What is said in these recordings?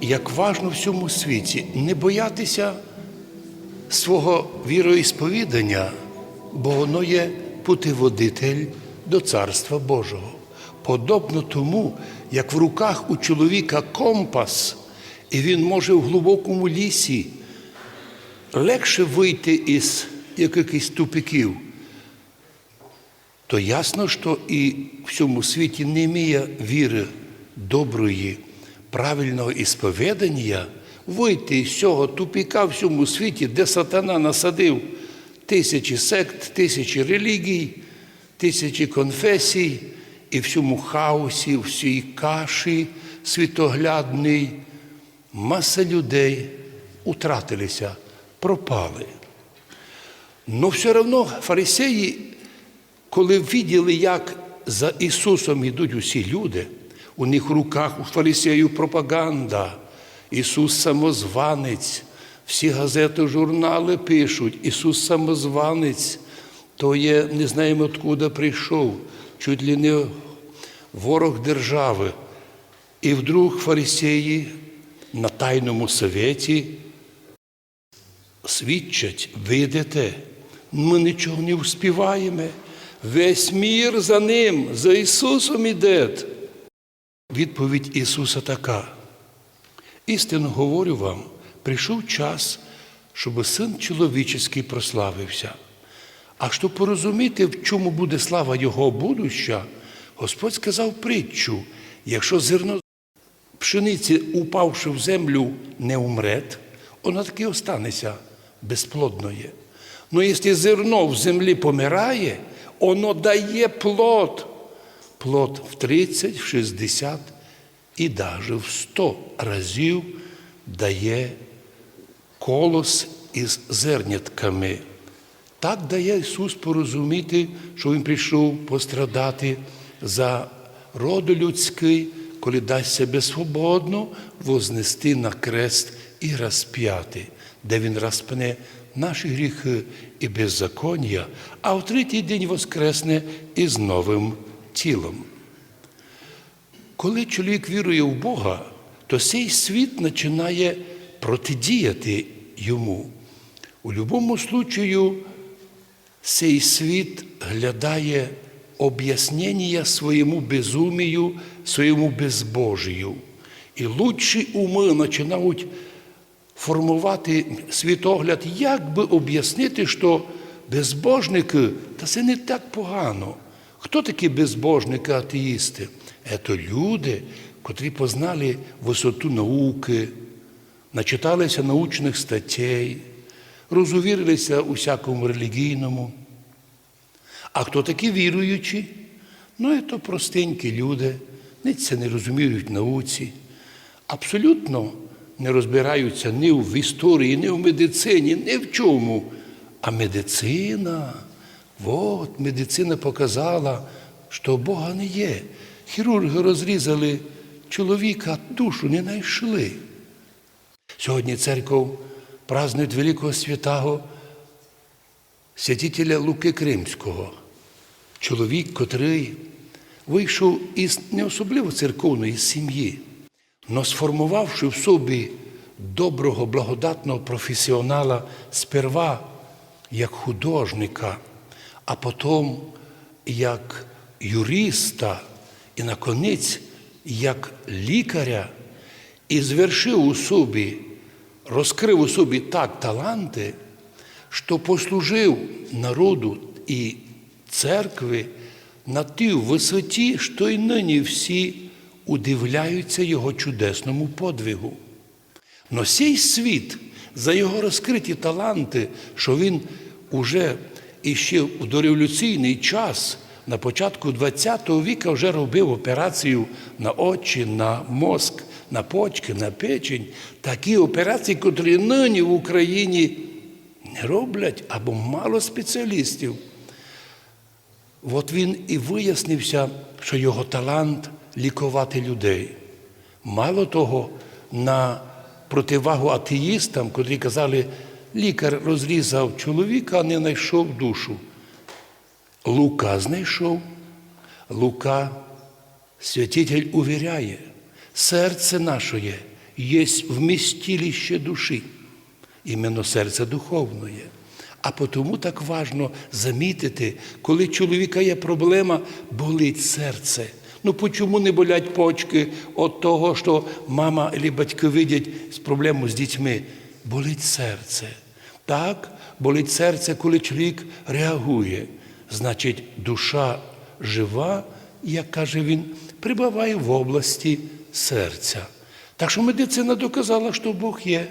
як важно в цьому світі не боятися свого віроісповідання, бо воно є путеводитель до Царства Божого. Подобно тому, як в руках у чоловіка компас, і він може в глибокому лісі легше вийти із якихось тупиків, то ясно, що і в цьому світі немає віри доброї, правильного ісповідання, вийти з цього тупіка в цьому світі, де сатана насадив тисячі сект, тисячі релігій, тисячі конфесій, і в цьому хаосі, в цій каші світоглядній, маса людей утратилися, пропали. Но все одно фарисеї, коли виділи, як за Ісусом йдуть усі люди, у них в руках у фарисеїв пропаганда, Ісус самозванець, всі газети, журнали пишуть, Ісус самозванець, то є, не знаємо, откуда прийшов, чуть ли не ворог держави. І вдруг фарисеї на тайному совєті свідчать, видите, ми нічого не вспіваємо. Весь мір за ним, за Ісусом іде. Відповідь Ісуса така. Істинно говорю вам, прийшов час, щоб син чоловічий прославився. А щоб порозуміти, в чому буде слава Його будуща, Господь сказав притчу, якщо зерно пшениці, упавши в землю, не умрет, воно таки останеться безплодною. Ну, якщо зерно в землі помирає, воно дає плод. Плод в 30, в 60 і навіть в 100 разів дає колос із зернятками. Так дає Ісус порозуміти, що Він прийшов пострадати за роду людський, коли дасть себе свободно вознести на крест і розп'яти, де Він розпне наші гріхи і беззаконня, а в третій день воскресне із новим тілом. Коли чоловік вірує в Бога, то цей світ починає протидіяти йому. У будь-якому случаю цей світ глядає об'яснення своєму безумію, своєму безбожію. І лучші уми починають формувати світогляд, як би об'яснити, що безбожники, та це не так погано. Хто такі безбожники, атеїсти? Це люди, котрі познали висоту науки, начиталися научних статей, розувірилися у всякому релігійному. А хто такі віруючі? Ну, це простенькі люди, ніц не розуміють в науці, абсолютно не розбираються ні в історії, ні в медицині, ні в чому. А медицина, от медицина показала, що Бога не є. Хірурги розрізали чоловіка, душу не знайшли. Сьогодні церков празднує великого святого святителя Луки Кримського, чоловік, котрий вийшов із не особливо церковної сім'ї, но сформувавши в собі доброго, благодатного професіонала сперва як художника, а потім як юриста і наконець як лікаря, і звершив у собі, розкрив у собі так таланти, що послужив народу і церкви на тій висоті, що й нині всі удивляються його чудесному подвигу. Но сей світ за його розкриті таланти, що він уже іще у дореволюційний час, на початку ХХ віка вже робив операцію на очі, на мозк, на почки, на печень. Такі операції, котрі нині в Україні не роблять або мало спеціалістів. От він і вияснився, що його талант лікувати людей. Мало того, на противагу атеїстам, котрі казали, лікар розрізав чоловіка, а не знайшов душу. Лука знайшов. Лука, святитель увіряє, серце наше є вмістилище душі, іменно серце духовне. А тому так важно замітити, коли чоловіка є проблема, болить серце. Ну чому не болять почки від того, що мама або батьки видять проблему з дітьми? Болить серце. Так, болить серце, коли чоловік реагує. Значить, душа жива, як каже він, прибуває в області серця. Так що медицина доказала, що Бог є.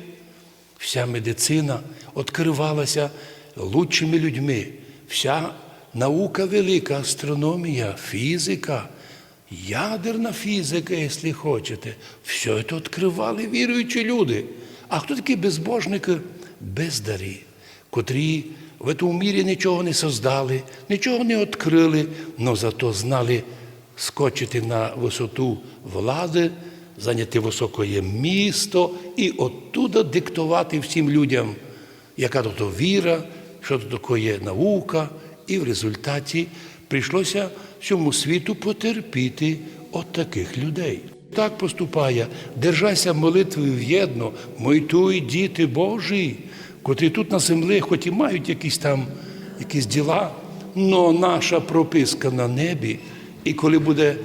Вся медицина відкривалася лучшими людьми. Вся наука велика, астрономія, фізика, ядерна фізика, якщо хочете. Все це відкривали віруючі люди. А хто такі безбожники? Бездарі, котрі в цьому мірі нічого не создали, нічого не відкрили, але зато знали скочити на висоту влади, зайняти високое місто і оттуда диктувати всім людям, яка то віра, що то таке наука, і в результаті прийшлося всьому світу потерпіти от таких людей. Так поступає, держайся молитвою в'єдно, мойтуй діти Божі, котрі тут на землі, хоч і мають якісь там якісь діла, но наша прописка на небі, і коли буде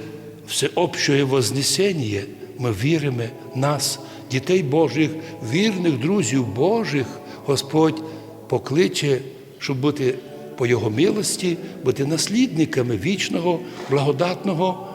всеобще вознесення, ми віримо нас, дітей Божих, вірних друзів Божих, Господь покличе, щоб бути по Його милості, бути наслідниками вічного, благодатного